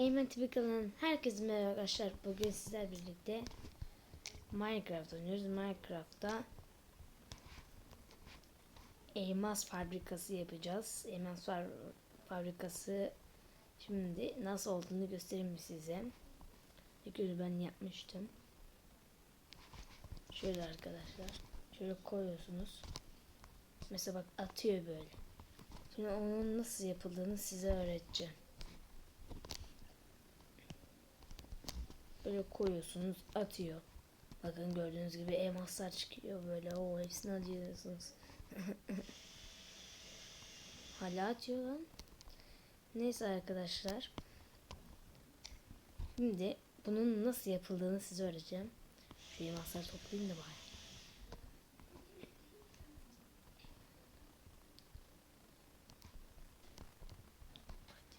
Eymen kanalının herkese merhaba arkadaşlar. Bugün sizler birlikte Minecraft oynuyoruz. Minecraft'ta elmas fabrikası yapacağız. Elmas fa- fabrikası şimdi nasıl olduğunu göstereyim size. Önce ben yapmıştım. Şöyle arkadaşlar. Şöyle koyuyorsunuz. Mesela bak atıyor böyle. Şimdi onun nasıl yapıldığını size öğreteceğim. Böyle koyuyorsunuz atıyor. Bakın gördüğünüz gibi elmaslar çıkıyor böyle. O hepsini alıyorsunuz. Hala atıyor lan. Neyse arkadaşlar. Şimdi bunun nasıl yapıldığını size öğreteceğim. Şu elmasları toplayayım da bari.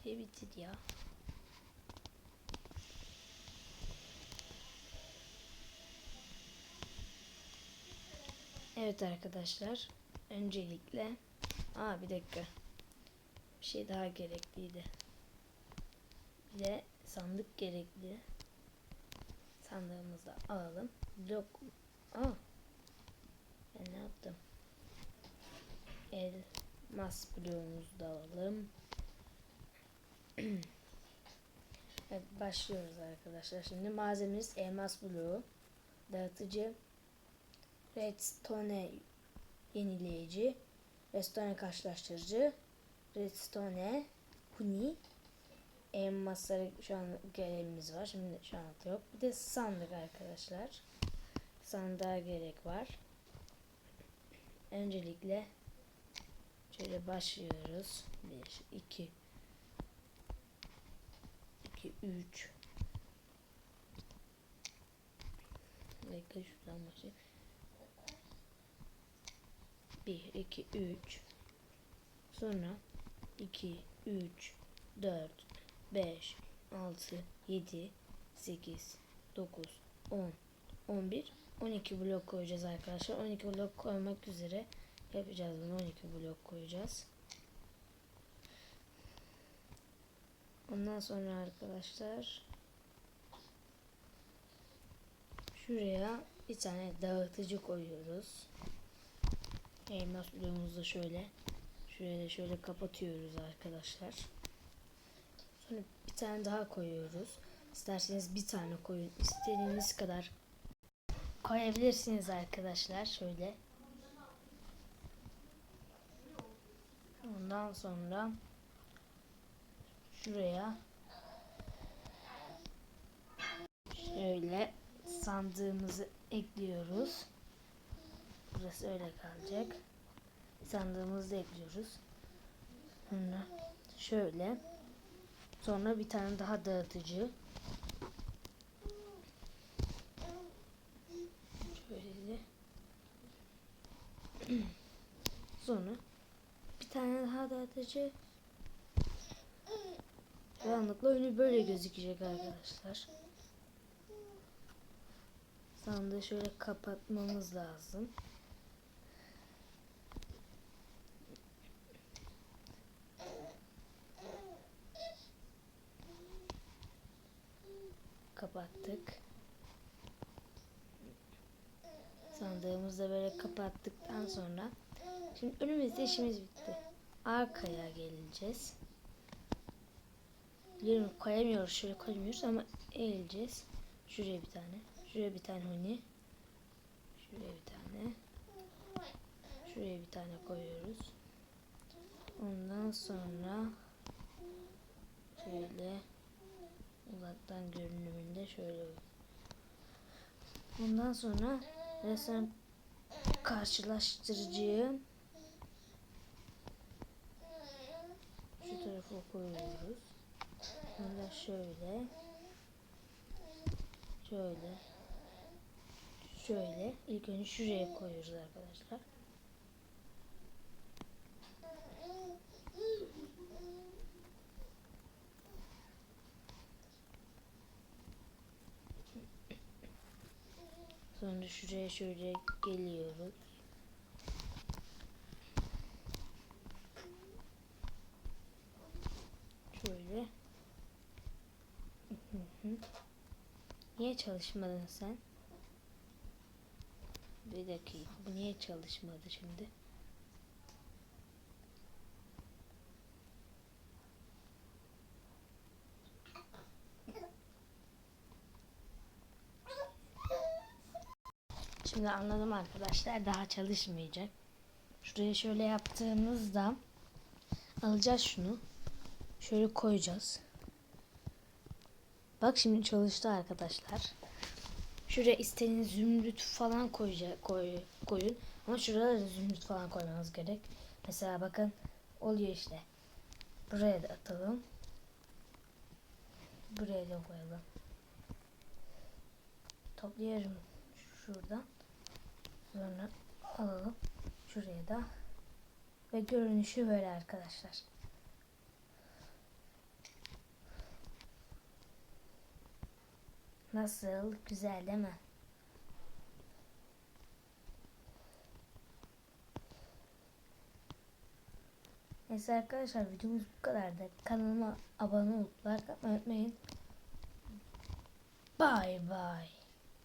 Hadi bitir ya. Evet arkadaşlar. Öncelikle Aa bir dakika. Bir şey daha gerekliydi. Bir de sandık gerekli. Sandığımızı da alalım. Blok Aa. Ben ne yaptım? Elmas bloğumuzu da alalım. evet başlıyoruz arkadaşlar. Şimdi malzememiz elmas bloğu, dağıtıcı, redstone yenileyici, redstone karşılaştırıcı, redstone huni, elmasları şu an görevimiz var. Şimdi şu an yok. Bir de sandık arkadaşlar. Sandığa gerek var. Öncelikle şöyle başlıyoruz. 1, 2, 2, 3 Bekle şuradan başlayayım. 1, 2, 3 Sonra 2, 3, 4, 5, 6, 7, 8, 9, 10, 11, 12 blok koyacağız arkadaşlar. 12 blok koymak üzere yapacağız bunu. 12 blok koyacağız. Ondan sonra arkadaşlar şuraya bir tane dağıtıcı koyuyoruz. Elmas bloğumuzu şöyle da şöyle kapatıyoruz arkadaşlar. Sonra bir tane daha koyuyoruz. İsterseniz bir tane koyun. İstediğiniz kadar koyabilirsiniz arkadaşlar. Şöyle. Ondan sonra şuraya şöyle sandığımızı ekliyoruz. Burası öyle kalacak. Sandığımızı ekliyoruz. Sonra şöyle. Sonra bir tane daha dağıtıcı. Şöyle. Sonra bir tane daha dağıtıcı. Karanlıkla önü böyle gözükecek arkadaşlar. Sandığı şöyle kapatmamız lazım. Kapattık. Sandığımızı da böyle kapattıktan sonra şimdi önümüzde işimiz bitti. Arkaya geleceğiz. Biliyorum koyamıyoruz. Şöyle koyamıyoruz ama eğileceğiz. Şuraya bir tane. Şuraya bir tane huni. Şuraya bir tane. Şuraya bir tane koyuyoruz. Ondan sonra şöyle uzaktan görünümünde şöyle Ondan sonra resim karşılaştırıcıyı şu tarafa koyuyoruz. Sonra şöyle şöyle şöyle ilk önce şuraya koyuyoruz arkadaşlar. Sonra şuraya şöyle geliyoruz. Şöyle Niye çalışmadın sen? Bir dakika. Bu niye çalışmadı şimdi? Şimdi anladım arkadaşlar. Daha çalışmayacak. Şuraya şöyle yaptığımızda alacağız şunu. Şöyle koyacağız. Bak şimdi çalıştı arkadaşlar. Şuraya istediğiniz zümrüt falan koyacak, koy, koyun. Ama şurada da zümrüt falan koymanız gerek. Mesela bakın oluyor işte. Buraya da atalım. Buraya da koyalım. Toplayalım şuradan. Sonra alalım. Şuraya da. Ve görünüşü böyle arkadaşlar. Nasıl? Güzel değil mi? Neyse arkadaşlar videomuz bu kadardı. Kanalıma abone olup like atmayı unutmayın. Bye bye.